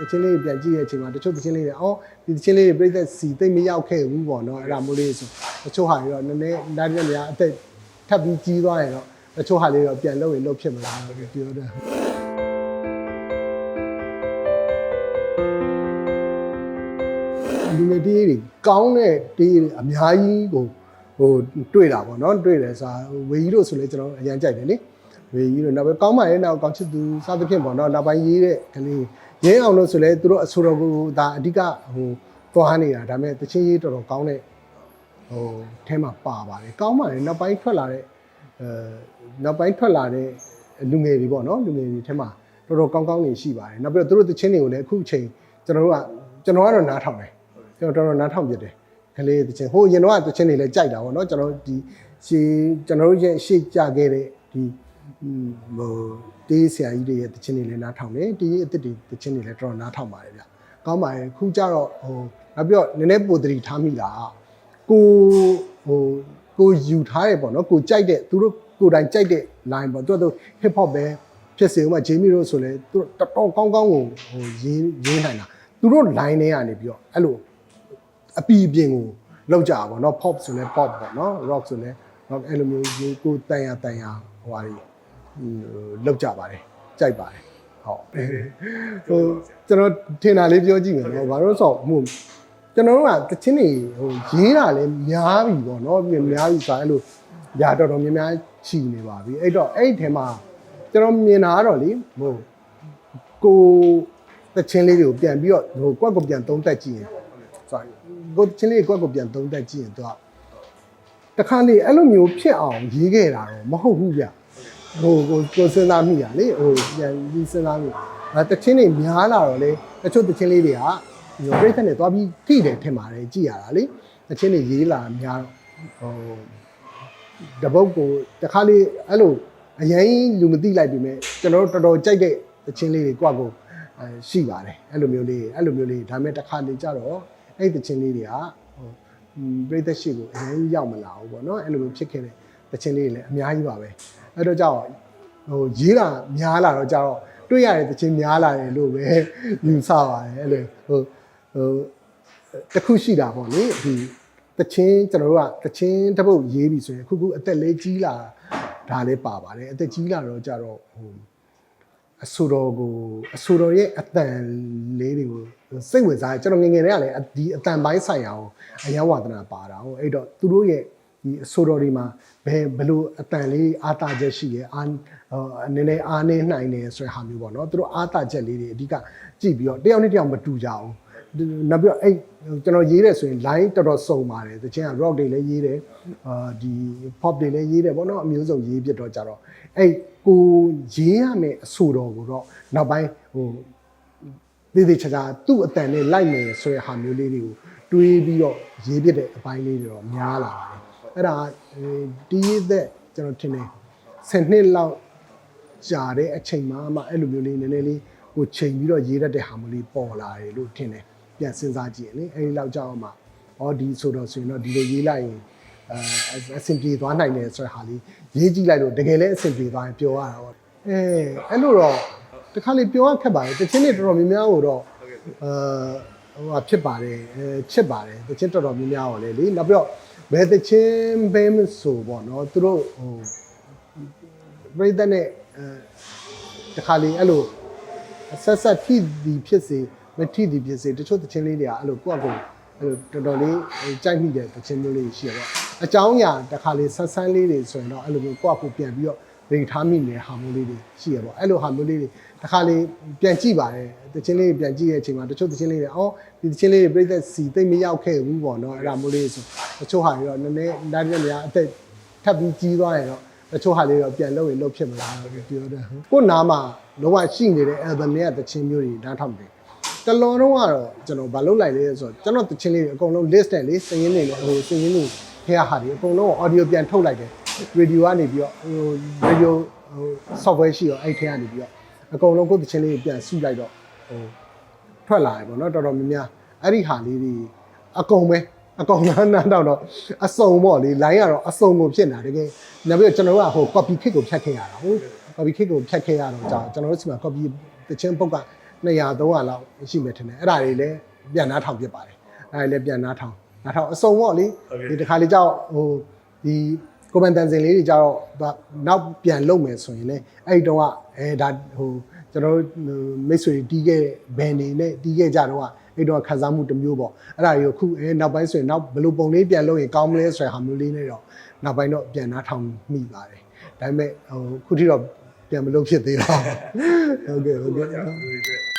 တချင်းလေးတွေပြန်ကြည့်တဲ့အချိန်မှာတချို့တချင်းလေးတွေအော်ဒီတချင်းလေးတွေပြိသက်စီသိမ့်မရောက်ခဲ့ဘူးပေါ့နော်အဲ့ဒါမျိုးလေးဆိုတချို့ဟာတွေတော့နည်းနည်းနားရများအသက်ထပ်ပြီးကြီးသွားရင်တော့တချို့ဟာလေးတော့ပြန်လုပ်ရင်လုပ်ဖြစ်မလားလို့ပြောတယ်လူငယ်တေးတွေကောင်းတဲ့တေးတွေအများကြီးကိုဟိုတွေ့တာပေါ့နော်တွေ့တယ်ဆိုတာဝေကြီးတို့ဆိုလဲကျွန်တော်အရန်ကြိုက်တယ်လေဝေကြီးတို့နောက်ပဲကောင်းပါရဲ့နောက်ကောင်းချစ်သူစသဖြင့်ပေါ့နော်နောက်ပိုင်းရေးတဲ့ကလေး ရင်းအောင်လို့ဆိုလဲသူတို့အဆိုတော်ကိုဒါအဓိကဟိုသွားနေတာဒါပေမဲ့တချင်းရေးတော်တော်ကောင်းတဲ့ဟိုအဲမှာပါပါတယ်ကောင်းပါလေနောက်ပိုင်းထွက်လာတဲ့အဲနောက်ပိုင်းထွက်လာတဲ့လူငယ်တွေပေါ့နော်လူငယ်တွေအဲမှာတော်တော်ကောင်းကောင်းနေရှိပါတယ်နောက်ပြီးတော့သူတို့တချင်းတွေကိုလည်းအခုအချိန်ကျွန်တော်တို့ကကျွန်တော်ကတော့နားထောင်တယ်ကျွန်တော်တော်တော်နားထောင်ပြတယ်ကလေးတချင်းဟိုရင်တော့တချင်းတွေလည်းကြိုက်တာပေါ့နော်ကျွန်တော်ဒီရှေးကျွန်တော်တို့ရဲ့ရှေ့ကြခဲ့တဲ့ဒီ ဟိုတေးဆရာကြီးတွေရဲ့တချင်းတွေလည်းနားထောင်တယ်တေးအစ်စ်တွေတချင်းတွေလည်းတော်တော်နားထောင်ပါတယ်ဗျကောင်းပါတယ်ခုကျတော့ဟိုနောက်ပြီးတော့နည်းနည်းပိုတရီထားမိတာကိုဟိုကိုယူထားတယ်ပေါ့နော်ကိုကြိုက်တဲ့သူတို့ကိုယ်တိုင်ကြိုက်တဲ့ line ပေါ့သူတို့ hip hop ပဲဖြစ်စေဥမာဂျေမီတို့ဆိုလဲသူတို့တော်တော်ကောင်းကောင်းကိုဟိုရင်းရင်းနိုင်တာသူတို့ line တွေကနေပြီးတော့အဲ့လို အပီအပြင်ကိုလောက်ကြပါဘောเนาะ pop ဆိုလဲ pop ပေါ့เนาะ rock ဆိုလဲ rock အဲ့လိုမျိုးကိုကိုတန်ရတန်ရဟိုဟာတွေ လောက်ကြပါတယ်ကြိုက်ပါတယ်ဟုတ်ဟိုကျွန်တော်ထင်တာလေးပြောကြည့်မယ်နော်ဘာလို့ဆိုဟိုကျွန်တော်တို့ကတချင်းနေဟိုရေးတာလည်းများပြီပေါ့နော်ပြီးများပြီဆိုရင်အဲ့လိုຢာတော်တော်များများချီနေပါပြီအဲ့တော့အဲ့ဒီထဲမှာကျွန်တော်မြင်တာကတော့လေဟိုကိုတချင်းလေးတွေကိုပြန်ပြီးတော့ဟိုကွက်ကိုပြန်သုံးတက်ကြည့်ရင်ဆိုရင်ကိုတချင်းလေးကွက်ကိုပြန်သုံးတက်ကြည့်ရင်သူကတခါလေအဲ့လိုမျိုးဖြစ်အောင်ရေးခဲ့တာတော့မဟုတ်ဘူးဗျ ဟိုကိုကိုစဉ်းစားမိတာလေဟိုပြန်ပြီးစဉ်းစားမိအဲတချင်းလေးများလာတော့လေတချို့တချင်းလေးတွေကဟိုပြိဿနဲ့သွားပြီးထိတယ်ထင်ပါတယ်ကြည့်ရတာလေတချင်းလေးရေးလာများတော့ဟိုတပုတ်ကိုတခါလေအဲ့လိုအရင်လူမသိလိုက်ပြီမဲ့ကျွန်တော်တို့တော်တော်ကြိုက်တဲ့တချင်းလေးတွေကွက်ကိုအဲရှိပါတယ်အဲ့လိုမျိုးလေးအဲ့လိုမျိုးလေးဒါပေမဲ့တခါလေကြတော့အဲ့ဒီတချင်းလေးတွေကဟိုပြိသက်ရှိကိုအရင်ရောက်မလာဘူးပေါ့နော်အဲ့လိုမျိုးဖြစ်ခဲ့တဲ့တချင်းလေးတွေလည်းအများကြီးပါပဲ အဲ့တော့ကြောက်ဟိုရေးတာများလာတော့ကြောက်တွေ့ရတဲ့တချင်းများလာတယ်လို့ပဲယူဆပါတယ်အဲ့လိုဟိုဟိုတခုရှိတာပေါ့လေဒီတချင်းကျွန်တော်တို့ကတချင်းတစ်ပုတ်ရေးပြီဆိုရင်အခုခုအသက်လေးကြီးလာဒါလည်းပါပါတယ်အသက်ကြီးလာတော့ကြတော့ဟိုအဆိုတော်ကိုအဆိုတော်ရဲ့အတန်လေးတွေကိုစိတ်ဝင်စားတယ်ကျွန်တော်ငယ်ငယ်တည်းကလည်းဒီအတန်ပိုင်းဆိုင်ရာကိုအယံဝါဒနာပါတာဟုတ်အဲ့တော့သူတို့ရဲ့ ဒီအဆိုတော်တွေမှာဘယ်ဘလို့အတန်လေးအာတာချက်ရှိရဲအာနည်းနည်းအားနေနိုင်တယ်ဆိုတဲ့ဟာမျိုးပေါ့နော်သူတို့အာတာချက်လေးတွေအဓိကကြည့်ပြီးတော့တယောက်နဲ့တယောက်မတူကြအောင်နောက်ပြီးတော့အဲ့ကျွန်တော်ရေးတယ်ဆိုရင် line တော်တော်စုံပါတယ်တချင်းက rock တွေလည်းရေးတယ်အာဒီ pop တွေလည်းရေးတယ်ပေါ့နော်အမျိုးစုံရေးပြတော့ကြတော့အဲ့ကိုရေးရမယ်အဆိုတော်ကိုတော့နောက်ပိုင်းဟိုသေးသေးချာချာသူ့အတန်နဲ့လိုက်မယ်ဆိုတဲ့ဟာမျိုးလေးတွေကိုတွေးပြီးတော့ရေးပြတဲ့အပိုင်းလေးတွေတော့များလာပါတယ် အဲ့ဒါဒီရေးသက်ကျွန်တော်ထင်တယ်10နှစ်လောက်ကြာတဲ့အချိန်မှမှအဲ့လိုမျိုးလေးနည်းနည်းလေးကိုချိန်ပြီးတော့ရေးတတ်တဲ့ဟာမျိုးလေးပေါ်လာတယ်လို့ထင်တယ်ပြန်စဉ်းစားကြည့်ရင်လေအဲ့ဒီလောက်ကြောက်အောင်မှဩဒီဆိုတော့ဆိုရင်တော့ဒီလိုရေးလိုက်ရင်အဲအဆင်ပြေသွားနိုင်တယ်ဆိုတဲ့ဟာလေးရေးကြည့်လိုက်လို့တကယ်လည်းအဆင်ပြေသွားရင်ပျော်ရတာပေါ့အဲအဲ့လိုတော့တခါလေပျော်ရခက်ပါတယ်တချင်းတွေတော်တော်များများကိုတော့အဲဟိုဟာဖြစ်ပါတယ်အဲချစ်ပါတယ်တချင်းတော်တော်များများကိုလေလေနောက်ပြီးတော့ ဘယ်တချင်းဘဲမဆိုပေါ့နော်သူတို့ဟိုပြိတ္တနဲ့အဲတခါလေအဲ့လိုဆက်ဆက်ထိသည်ဖြစ်စေမထိသည်ဖြစ်စေတချို့တခြင်းလေးတွေကအဲ့လိုကိုယ့်အကူအဲ့လိုတော်တော်လေးကြိုက်မိတဲ့တခြင်းမျိုးလေးရှိရတော့အကြောင်းအရာတစ်ခါလေးဆက်ဆန်းလေးတွေဆိုရင်တော့အဲ့လိုမျိုးကိုယ့်အကူပြန်ပြီးတော့ဗေထားမိနေတဲ့ဟာမျိုးလေးတွေရှိရပေါ့အဲ့လိုဟာမျိုးလေးတွေတစ်ခါလေးပြန်ကြည့်ပါတယ်တခြင်းလေးပြန်ကြည့်ရဲ့အချိန်မှာတချို့တခြင်းလေးတွေအော်ဒီတခြင်းလေးတွေပြိသက်စီသိမ့်မရောက်ခဲ့ဘူးပေါ့နော်အဲ့ဒါမျိုးလေးဆို တချို့ဟာတွေတော့နည်းနည်းဒါပြည့်နေရအသက်ထပ်ပြီးကြီးသွားရင်တော့တချို့ဟာလေးတော့ပြန်လုပ်ရင်လုပ်ဖြစ်မလားလို့ပြောတယ်ကိုနားမှာလုံးဝရှိနေတဲ့ album တွေကတခြင်းမျိုးတွေနားထောင်တယ်တလွန်တော့ကတော့ကျွန်တော်မလုပ်လိုက်လေဆိုတော့ကျွန်တော်တခြင်းလေးတွေအကုန်လုံး list နဲ့လေစရင်းနေလေဟိုစရင်းတွေဖះဟာတွေအကုန်လုံး audio ပြန်ထုတ်လိုက်တယ် radio ကနေပြီးတော့ဟို radio ဟို software ရှိတော့အဲ့ထဲကနေပြီးတော့အကုန်လုံးကိုယ်တခြင်းလေးပြန်စုလိုက်တော့ဟိုထွက်လာတယ်ပေါ့နော်တော်တော်များများအဲ့ဒီဟာလေးတွေအကုန်ပဲ အကောင်နားနားတော့တော့အစုံပေါ့လေ line ကတော့အစုံကိုဖြစ်နေတာတကယ်နောက်ပြီးတော့ကျွန်တော်တို့ကဟို copy kit ကိုဖြတ်ခဲ့ရတာဟုတ် copy kit ကိုဖြတ်ခဲ့ရတော့ကြာကျွန်တော်တို့စီမှာ copy တချင်းပုတ်က200 300လောက်ရှိမယ်ထင်တယ်အဲ့ဒါတွေလည်းပြန်နားထောင်ဖြစ်ပါတယ်အဲ့ဒါတွေလည်းပြန်နားထောင်နားထောင်အစုံပေါ့လေဒီတစ်ခါလေကြောက်ဟိုဒီကွန်မန်တန်စင်လေးတွေကြတော့နောက်ပြန်လုပ်မယ်ဆိုရင်လည်းအဲ့ဒီတော့ကအဲဒါဟိုကျွန်တော်တို့မိတ်ဆွေတီးခဲ့ဘန်နေနဲ့တီးခဲ့ကြတော့က အဲ့တော့ခံစားမှုတစ်မျိုးပေါ့အဲ့ဒါတွေကိုခုအဲနောက်ပိုင်းဆိုရင်နောက်ဘယ်လိုပုံလေးပြန်လုပ်ရင်ကောင်းမလဲဆိုတဲ့ဟာမျိုးလေးနဲ့တော့နောက်ပိုင်းတော့ပြန်နားထောင်မိပါတယ်ဒါပေမဲ့ဟိုခုထိတော့ပြန်မလုပ်ဖြစ်သေးတော့ဟုတ်ကဲ့ဟုတ်ကဲ့